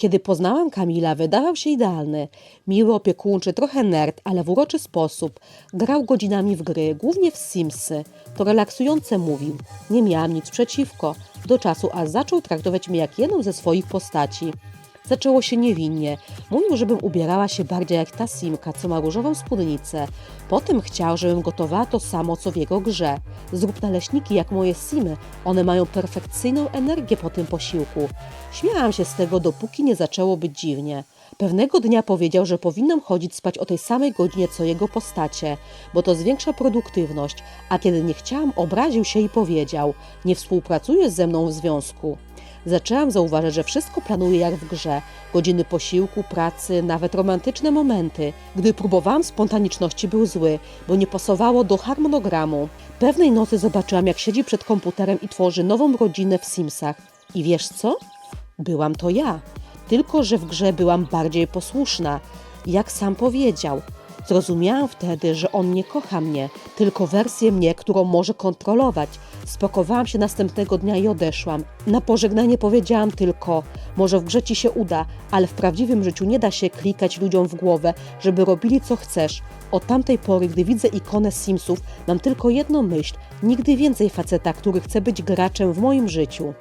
Kiedy poznałam Kamila, wydawał się idealny. Miły, opiekuńczy, trochę nerd, ale w uroczy sposób. Grał godzinami w gry, głównie w Simsy. To relaksujące mówił. Nie miałam nic przeciwko. Do czasu, aż zaczął traktować mnie jak jedną ze swoich postaci. Zaczęło się niewinnie. Mówił, żebym ubierała się bardziej jak ta Simka, co ma różową spódnicę. Potem chciał, żebym gotowała to samo, co w jego grze. Zrób naleśniki jak moje Simy. One mają perfekcyjną energię po tym posiłku. Śmiałam się z tego, dopóki nie zaczęło być dziwnie. Pewnego dnia powiedział, że powinnam chodzić spać o tej samej godzinie co jego postacie, bo to zwiększa produktywność, a kiedy nie chciałam, obraził się i powiedział: Nie współpracujesz ze mną w związku. Zaczęłam zauważać, że wszystko planuje jak w grze. Godziny posiłku, pracy, nawet romantyczne momenty. Gdy próbowałam spontaniczności, był zły, bo nie pasowało do harmonogramu. Pewnej nocy zobaczyłam, jak siedzi przed komputerem i tworzy nową rodzinę w Simsach. I wiesz co? Byłam to ja. Tylko, że w grze byłam bardziej posłuszna. Jak sam powiedział. Zrozumiałam wtedy, że on nie kocha mnie, tylko wersję mnie, którą może kontrolować. Spakowałam się następnego dnia i odeszłam. Na pożegnanie powiedziałam tylko: Może w grze ci się uda, ale w prawdziwym życiu nie da się klikać ludziom w głowę, żeby robili co chcesz. Od tamtej pory, gdy widzę ikonę Simsów, mam tylko jedną myśl: nigdy więcej faceta, który chce być graczem w moim życiu.